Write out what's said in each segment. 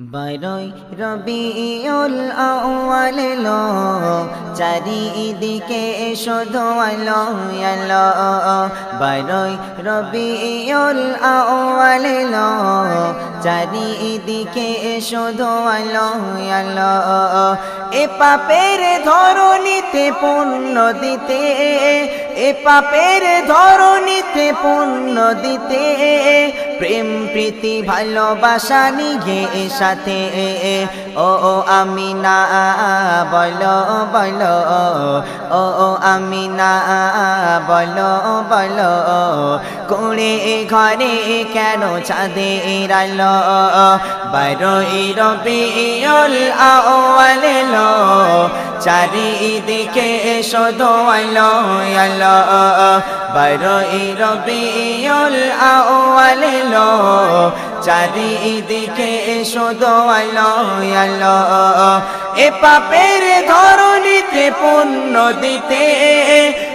বারোই রবিউল আউয়াল লো, চারিদিকে শুধু আলো আলো বারোই রবিউল আউয়াল লো, চারিদিকে শুধু এ পাপের ধরণীতে পুণ্য দিতে, এ পাপের ধরণীতে পুণ্য দিতে প্রেম, প্রীতি, ভালোবাসা নিজে সাথে। ও ও আমি না বলো বলো। ও ও আমি না বলো বলো। কোড়ে ঘরে কেন চাঁদে রালো বারোই রবিউল আউয়াল লো চারিদিকে শুধু আলো আলো বারোই রবিউল আউয়াল লো চারিদিকে শুধু আলো আলো এ পাপের ধরণীতে পুণ্য দিতে,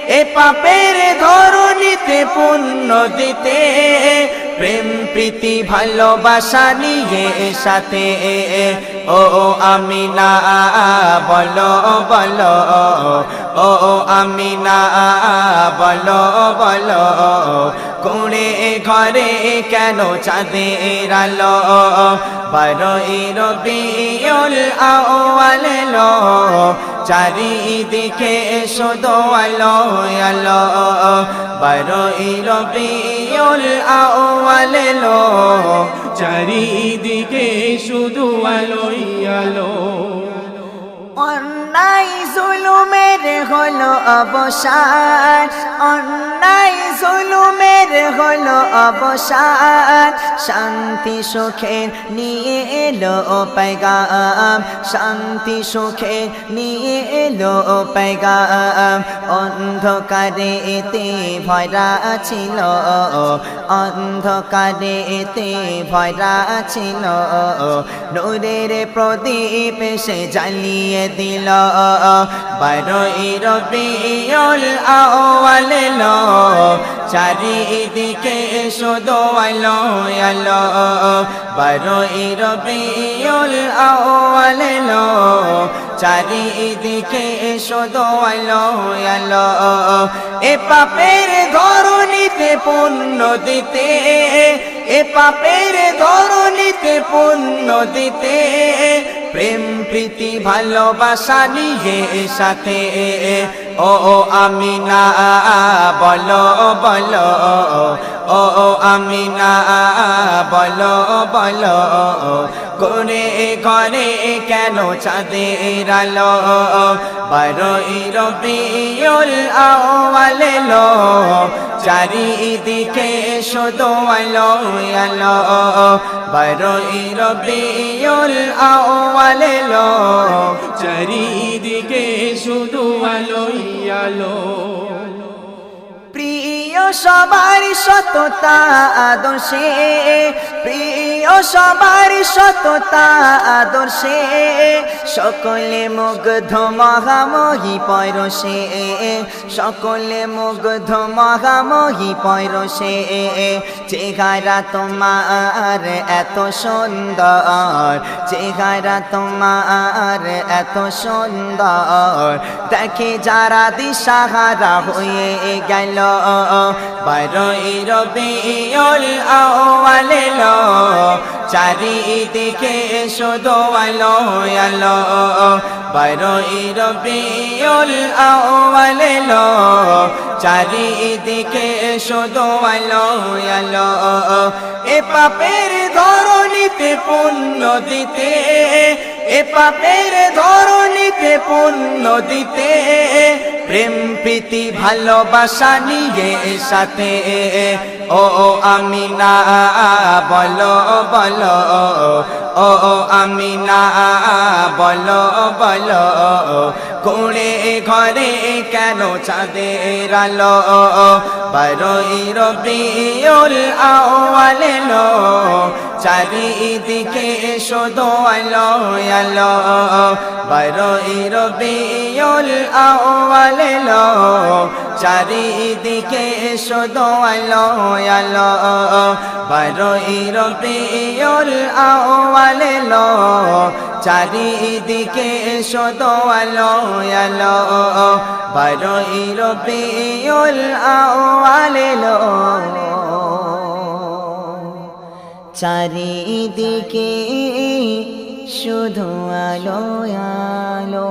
এ পাপের ধরণীতে পুণ্য দিতে প্রেম, প্রীতি, ভালোবাসা নিয়ে সাথে ও ও আমি না বলো বলো। ও ও আমি না বলো বলো। কোণে ঘরে কেন চাঁদের আলো? বারোই রবিউল আউয়াল লো। চারিদিকে শুধু আলো আলো। বারোই রবিউল আউয়াল লো চারিদিকে শুধু আলোই আলো। অন্যায় জুলুমের হলো অবসান অন্যায় জুলুমের হলো অবসান শান্তি সুখের নিয়ে এলো পেগাম শান্তি সুখের নিয়ে এলো পেগাম অন্ধকারে এতে ভরা ছিল, অন্ধকারে এতে ভরা ছিল। নূরের প্রদীপ সে জ্বালিয়ে দিল বারোই রবিউল আউয়াল লো, চারিদিকে শুধু আলো আলো। বারোই রবিউল আউয়াল লো, চারিদিকে শুধু আলো আলো। এ পাপের ধরণীতে পুণ্য দিতে, এ পাপের ধরণীতে পুণ্য দিতে, প্রেম, প্রীতি, ভালোবাসা নিয়ে সাথে। ও আমি না বলো বলো। ও আমি না বলো বলো। করে ঘরে কেন চাঁদের আলো? বারোই রবিউল আউয়াল লো চারিদিকে শুধু আলো আলো। বারোই রবিউল আউয়াল লো চারিদিকে শুধু আলো। প্রিয় সবার সততা আদর্শে, প্রিয় সবার সততা আদর্শে, সকলে মুগ্ধ মহামহি পরশে, সকলে মুগ্ধ মহামহি পরশে, চেহারা তোমার এত সুন্দর, চেহারা তোমার এত সুন্দর। দেখে যারা দিশাহারা হয়ে গেল বারোই রবিউল আউয়াল লো, চারিদিকে শুধু আলো আলো। বারোই রবিউল আউয়াল লো, চারিদিকে শুধু আলো এ পাপের ধরণীতে পুণ্য দিতে, এ পাপের ধরণীতে পুণ্য দিতে প্রেম, প্রীতি, ভালোবাসা নিয়ে সাথে। ও আমি না বলো বলো। ও আমি না বলো বলো। কোণে, ঘরে কেন চাঁদের আলো? বারোই রবিউল আউয়াল লো চারিদিকে শুধু আলো আলো। বারোই রবিউল আউয়াল লো, চারিদিকে শুধু আলো আলো। বারোই রবিউল আউয়াল আলো চারিদিকে শুধু আলো আলো। বারোই রবিউল আউয়াল এলো চারিদিকে শুধু আলো আলো।